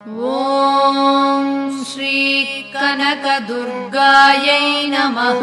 ॐ श्रीकनकदुर्गायै नमः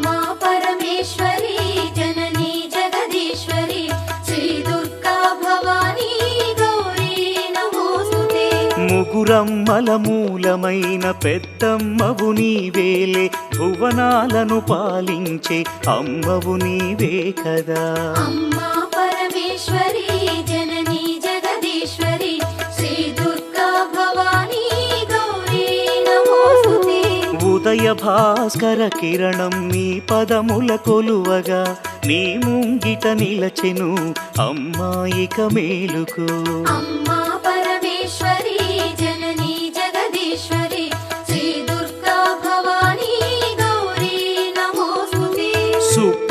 మూలమైన పెద్దమ్మవు నీవేలే భువనాలను పాలించే అమ్మవు నీవే కదా. అమ్మా పరమేశ్వరి జననీ జగదీశ్వరి శ్రీ దుర్గా భవానీ ఉదయ భాస్కర కిరణం నీ పదముల కొలువగా నీ ముంగిట నిలచెను అమ్మాయిక మేలుకు. అమ్మా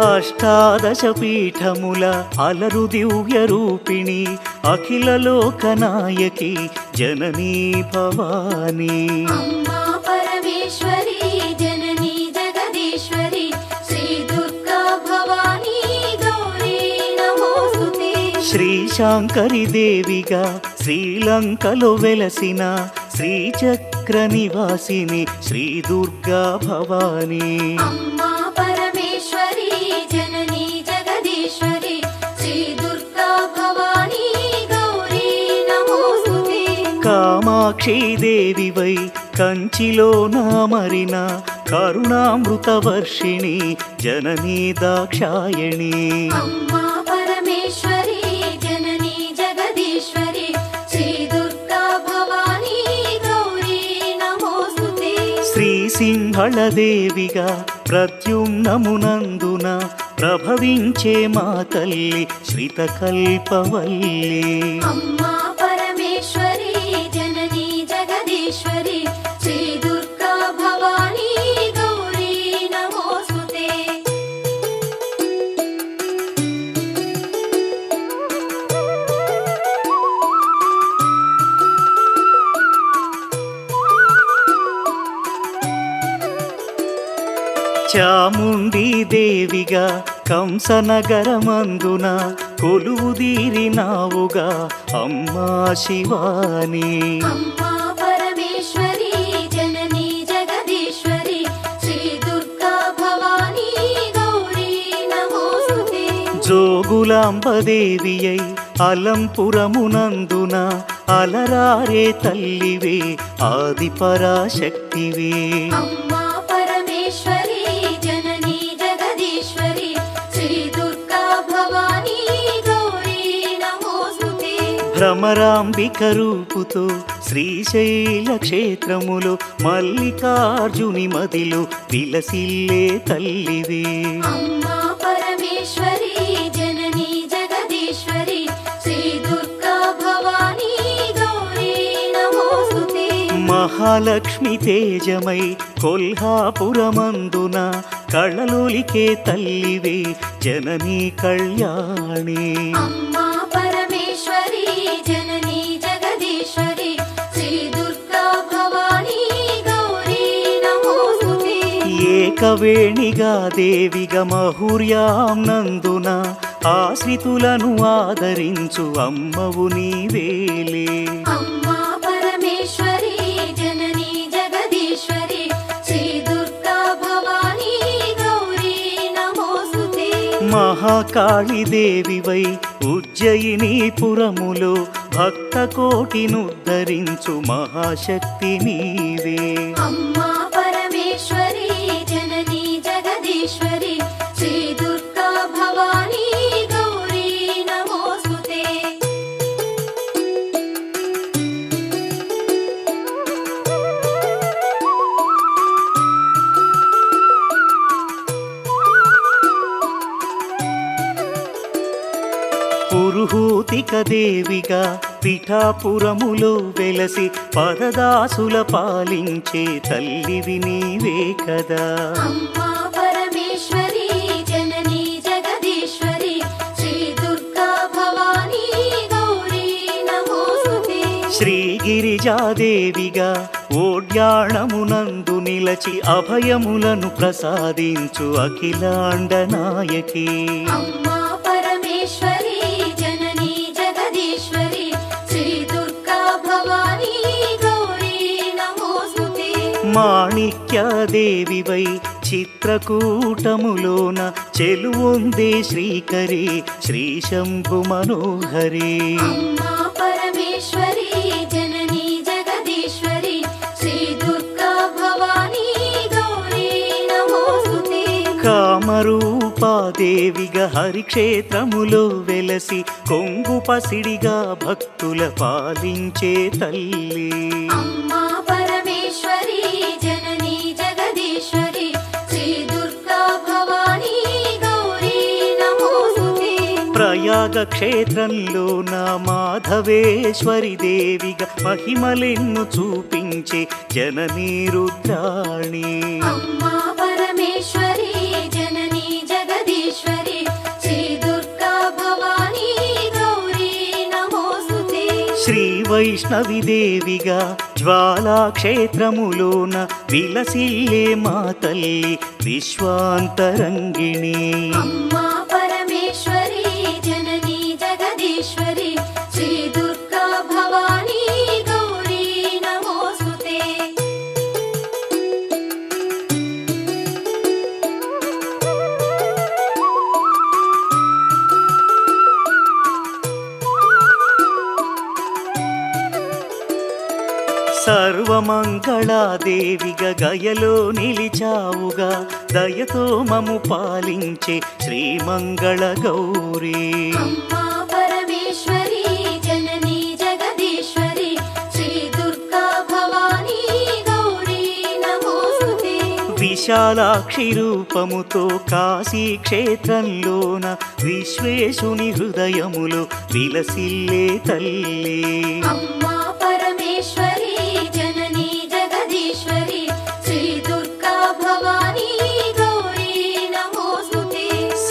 అష్టాదశ పీఠముల అలరు దివ్య రూపిణి అఖిల లోకనాయకి జననీ భవానీ. అమ్మా పరమేశ్వరి జననీ జగదీశ్వరి శ్రీ దుర్గా భవానీ గౌరీ నమోస్తుతే. శ్రీ శాంకరి దేవిగా శ్రీలంకలో వెలసిన శ్రీచక్ర నివాసిని శ్రీ దుర్గా భవానీ. కామాక్షి దేవివై కంచిలో నామరిన కరుణామృత వర్షిణి జననీ దాక్షాయణి. అమ్మా పరమేశ్వరి జననీ జగదీశ్వరి శ్రీ దుర్గా భవానీ గౌరీ నమోస్తుతే. శ్రీ సింహళ దేవిగా ప్రత్యుమ్నమునందున ప్రభవించే మా తల్లి శ్రితకల్పవల్లి. అమ్మా చాముండి దేవిగా కంసనగరమందున కొలువుదీరినావుగా అమ్మా శివాని. అమ్మా పరమేశ్వరి జననీ జగదీశ్వరి శ్రీ దుర్గా భవానీ గౌరీ నమోస్తుతే. జోగులాంబదేవియై అలంపురమునందున అలరారే తల్లివే ఆది పరాశక్తివే అమ్మా భ్రమరాంబిక రూపుతో శ్రీశైల క్షేత్రములో మల్లికార్జుని మదిలో విలసిల్లే తల్లివే. పరమేశ్వరి జననీ జగదీశ్వరి శ్రీ దుర్గా భవానీ మహాలక్ష్మి తేజమై కొల్హాపురమందున కళలోలికే తల్లివే జననీ కళ్యాణి. అమ్మా ఏకవేణిగా దేవిగా మహుర్యాం నందున ఆశ్రితులను ఆదరించు అమ్మవు నీవేలే అమ్మా పరమేశ్వరి జననీ జగదీశ్వరి శ్రీ దుర్గా భవానీ గౌరీ నమోస్తుతే. మహాకాళి దేవివై ఉజ్జయిని పురములో భక్త కోటినుద్ధరించు మహాశక్తి నీవే. అమ్మా పురుహూతిక దేవిగా పిఠాపురములో వెలసి పరదాసుల పాలించే తల్లివి నీవే కదా. శ్రీగిరిజాదేవిగా ఓడ్యాణమునందు నిలచి అభయములను ప్రసాదించు అఖిలాండ నాయకి. మాణిక్యదేవివై చిత్రకూటములోన చెలువొందే శ్రీకరి శ్రీ శంభు మనోహరి. కామరూపాదేవిగా హరిక్షేత్రములో వెలసి కొంగు పసిడిగా భక్తుల పాలించే తల్లి. ప్రయాగ క్షేత్రంలో నా మాధవేశ్వరి దేవిగా మహిమలెన్ను చూపించే జననీ రుద్రాణి. అమ్మా వైష్ణవిదేవిగా జ్వాలాక్షేత్రములోన విలసిల్లే మా తల్లి విశ్వాంతరంగిణి. సర్వమంగళాదేవిగా గయలో నిలిచావుగా దయతో మము పాలించే శ్రీమంగళ గౌరీ. విశాలాక్షి రూపముతో కాశీ క్షేత్రంలోన విశ్వేశుని హృదయములో విలసిల్లే తల్లి.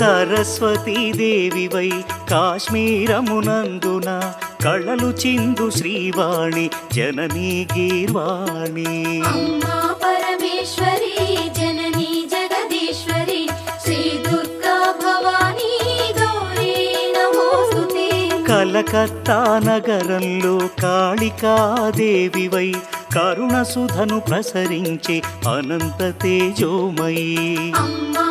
సరస్వతీ దేవివై కాశ్మీరమునందున కళలు చిందు శ్రీవాణి జననీ గీర్వాణి. అమ్మా పరమేశ్వరి జననీ జగదీశ్వరి శ్రీ దుర్గా భవానీ గౌరీ నమోస్తుతే. కలకత్తా నగరంలో కాళికాదేవివై కరుణ సుధను ప్రసరించే అనంత తేజోమయీ. అమ్మా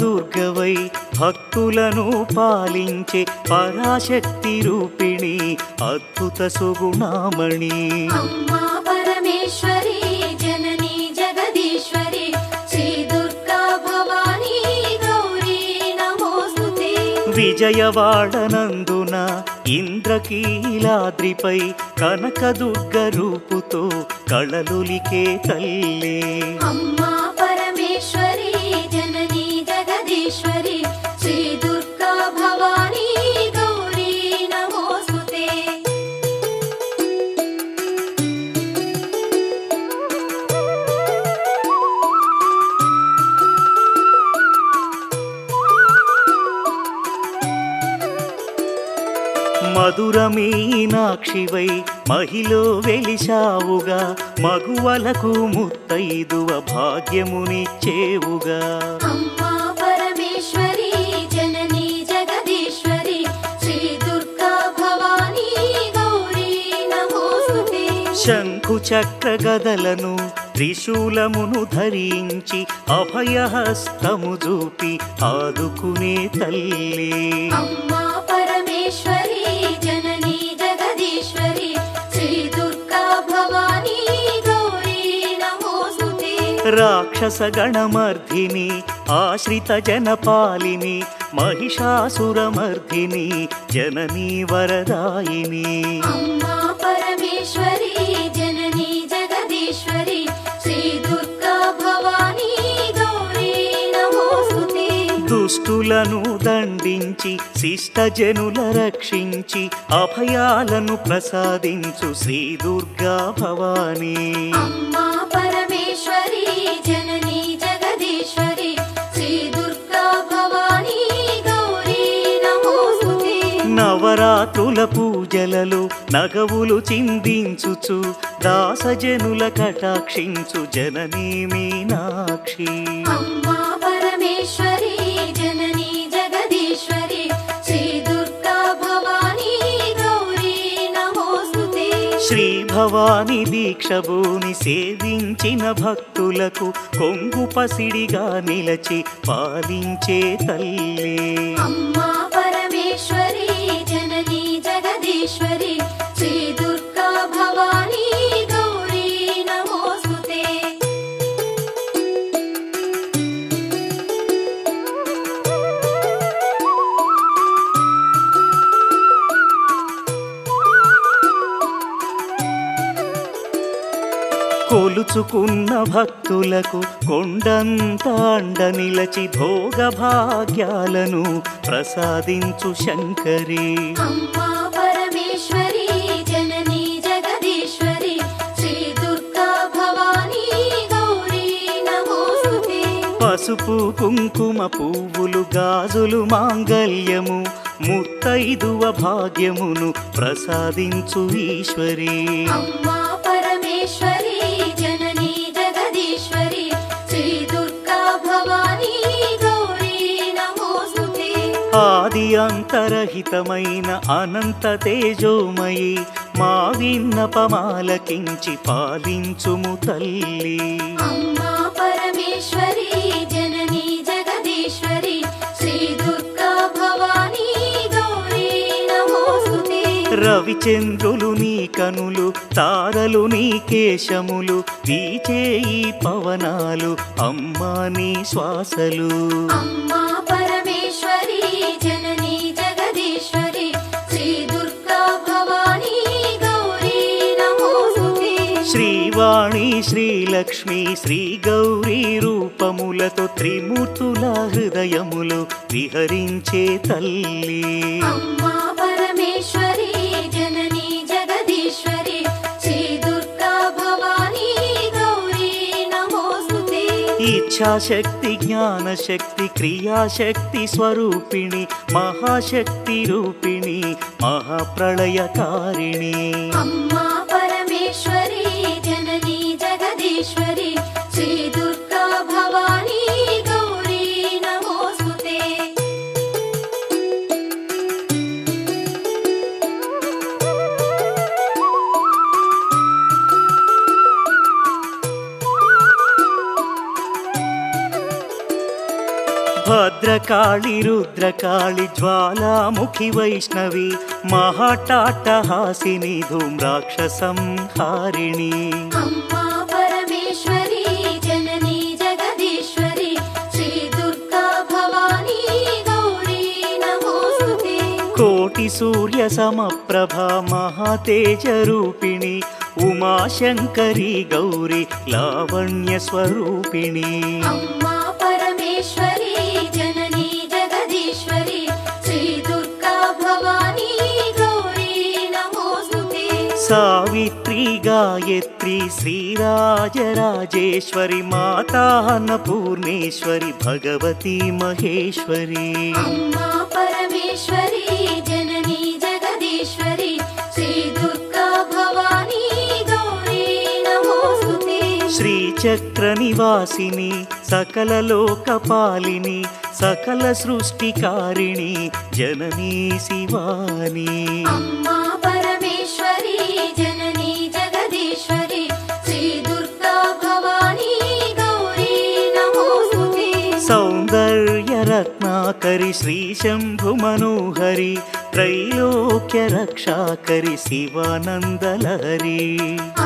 దుర్గవై భక్తులను పాలించే పరాశక్తి రూపిణి అద్భుత సుగుణామణి. అమ్మా పరమేశ్వరి జననీ జగదీశ్వరి శ్రీ దుర్గా భవానీ గౌరీ నమోస్తుతే విజయవాడనందున ఇంద్రకీలాద్రిపై కనకదుర్గ రూపుతో కళలులికే తల్లి. అమ్మా మధురమీనాక్షివై మహిలో వెలిశావుగా మగువలకు ముత్తైదువ భాగ్యమునిచ్చేవుగా. అమ్మా పరమేశ్వరి జననీ జగదీశ్వరి శ్రీ దుర్గా భవానీ గౌరీ నమోస్తుతే. శంఖు చక్ర గదలను త్రిశూలమును ధరించి అభయహస్తము చూపి ఆదుకునే తల్లి. అమ్మా పరమేశ్వరి నమోస్తుతే రాక్షస గణమర్ధిని ఆశ్రిత జనపాలిని మహిషాసురమర్ధిని జననీ వరదాయిని. అమ్మా పరమేశ్వరి జననీ జగదీశ్వరి శ్రీ దుర్గా భవానీ గౌరీ నమోస్తుతే. దుష్టులను దండించి శిష్టజనుల రక్షించి అభయాలను ప్రసాదించు శ్రీ దుర్గా భవానీ. అమ్మా నవరాత్రుల పూజలలో నగవులు చిందించుచు దాసజనుల కటాక్షించు జననీ మీనాక్షి. అమ్మా శ్రీ భవాని దీక్షభూని సేవించిన భక్తులకు కొంగు పసిడిగా నిలచి పాలించే తల్లి. కొలుచుకున్న భక్తులకు కొండంత అండ నిలచి భోగ భాగ్యాలను ప్రసాదించు శంకరి. పసుపు కుంకుమ పువ్వులు గాజులు మాంగల్యము ముత్తైదువ భాగ్యమును ప్రసాదించు ఈశ్వరి. పరమేశ్వరి ఆది అంతరహితమైన అనంత తేజోమయి మా విన్నపమాలకించి పాలించుము తల్లి. అమ్మా పరమేశ్వరి జననీ జగదీశ్వరి శ్రీ దుర్గా భవానీ గౌరీ నమోస్తుతే. రవిచంద్రులు నీ కనులు తారలు నీ కేశములు వీచే ఈ పవనాలు అమ్మా నీ శ్వాసలు. అమ్మా శ్రీవాణి శ్రీలక్ష్మి శ్రీ గౌరీ రూపములతో త్రిమూర్తుల హృదయములు విహరించే తల్లి. పరమేశ్వరి జననీ జగదీశ్వరి శ్రీ దుర్గా భవానీ గౌరీ నమోస్తుతే. ఇచ్ఛాశక్తి జ్ఞానశక్తి క్రియాశక్తి స్వరూపిణి మహాశక్తి రూపిణి మహాప్రళయకారిణి. అమ్మా భద్రకాళి రుద్రకాళి జ్వాలాముఖి వైష్ణవి మహాటాటహాసిని ధూమ్రాక్షసం హారిణి అమ్మా పరమేశ్వరి జననీ జగదీశ్వరి శ్రీ దుర్గా భవానీ గౌరీ నమోస్తుతే కోటి సూర్య సమప్రభ మహాతేజ రూపిణి ఉమాశంకరి గౌరి లావణ్య స్వరూపిణి. అమ్మా పరమేశ్వరి సావిత్రి గాయత్రి శ్రీరాజరాజేశ్వరి మాతాన పూర్ణేశ్వరి భగవతి మహేశ్వరి. పరమేశ్వరి జననీ జగదీశ్వరి శ్రీ దుర్గా సకల లోకపాలిని సకల సృష్టికారిణి జననీ శివాని. అమ్మా రత్నాకరి శ్రీ శంభు మనోహరి త్రైలోక్య రక్షాకరి శివానందలహరి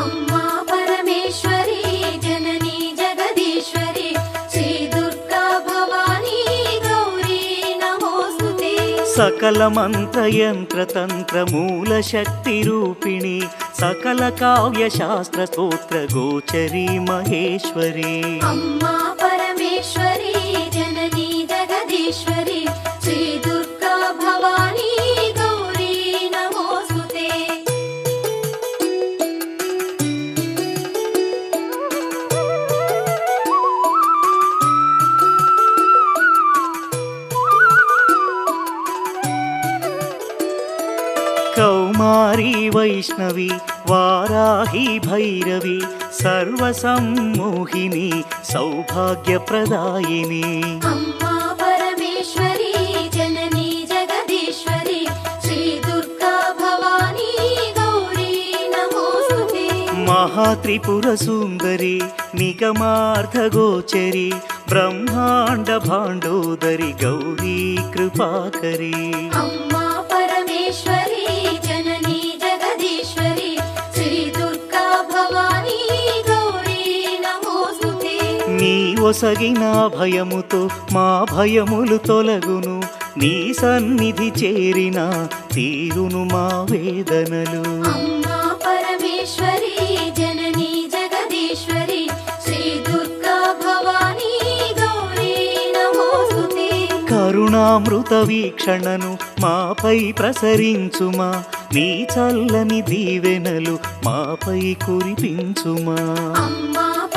అమ్మా పరమేశ్వరి జననీ జగదీశ్వరి శ్రీ దుర్గా భవానీ గౌరీ నమోస్తుతే. సకల మంత్ర యంత్ర తంత్ర మూల శక్తి రూపిణి సకల కావ్య శాస్త్ర స్తోత్ర గోచరి మహేశ్వరి. అమ్మా కౌమారి వైష్ణవి వారాహి భైరవి సర్వసమ్మోహిని సౌభాగ్యప్రదాయిని. అమ్మా పరమేశ్వరి జననీ జగదీశ్వరి శ్రీ ఒసగిన భయముతో మా భయములు తొలగును. నీ సన్నిధి చేరిన తీరును మా వేదనలు. అమ్మా పరమేశ్వరి జననీ జగదీశ్వరి శ్రీ దుర్గా భవానీ గౌరీ నమోస్తుతే కరుణామృత వీక్షణను మాపై ప్రసరించుమా. నీ చల్లని దీవెనలు మాపై కురిపించుమా. అమ్మా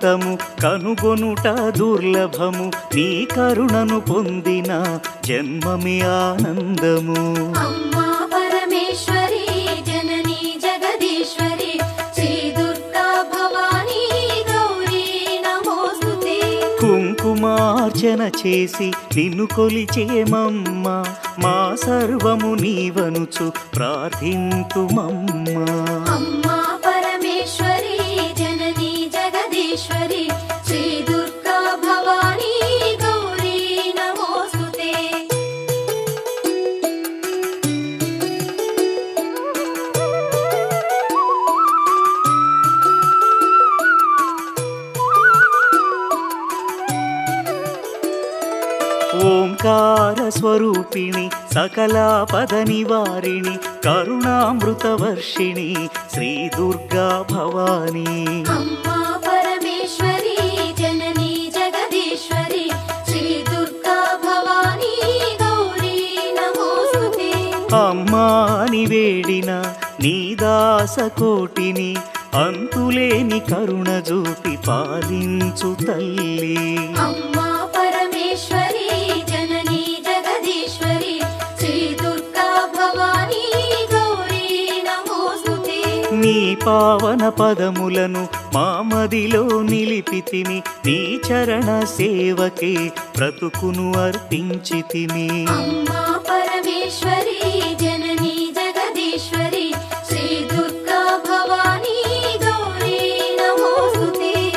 అనంతము కనుగొనుట దుర్లభము. నీ కరుణను పొందిన జన్మమే ఆనందము. అమ్మా పరమేశ్వరి జననీ జగదీశ్వరి శ్రీ దుర్గా భవానీ గౌరీ నమోస్తుతే. కుంకుమార్చన చేసి నిన్ను కొలిచేమమ్మ మా సర్వము నీవనుచు ప్రార్థింతుమమ్మా. అమ్మా స్వరూపిణి సకలాపద నివారిణి కరుణామృత వర్షిణి శ్రీ దుర్గా భవానీ. అమ్మా పరమేశ్వరి జననీ జగదీశ్వరి శ్రీ దుర్గా భవానీ గౌరీ నమోస్తుతే అమ్మాని వేడిన నీ దాస కోటిని అంతులేని కరుణ చూపి పాలించు తల్లి. పావన పదములను మామదిలో నిలిపితిమి. నీ చరణ సేవకే బ్రతుకును అర్పించితిమి. అమ్మా పరమేశ్వరి జననీ జగదీశ్వరి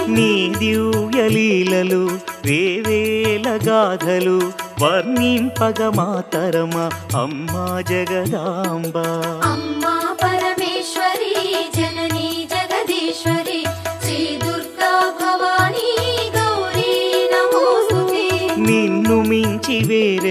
నీ దివ్య లీలలు వేవేల గాథలు వర్ణింపగ మాతరమ అమ్మా జగదాంబ. అమ్మా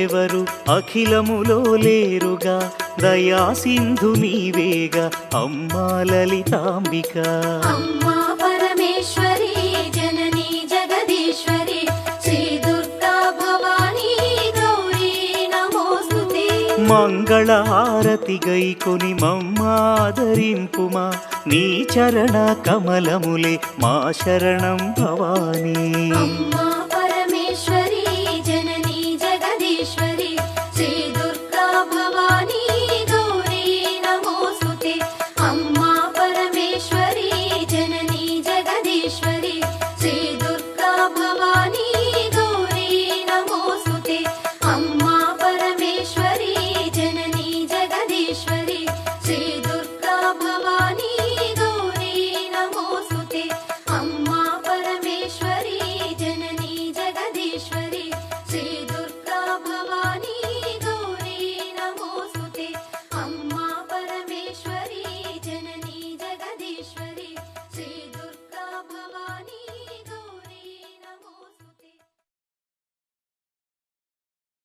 వేరెవరు అఖిలములో లేరుగా? దయా సింధు నీవేగా? అమ్మా లలితాంబిక. అమ్మా పరమేశ్వరి జననీ జగదీశ్వరి శ్రీ దుర్గా భవానీ గౌరీ నమోస్తుతే. మంగళహారతి గైకొని మమ్మాదరింపుమా? నీ చరణ కమలములే మా శరణం భవానీ.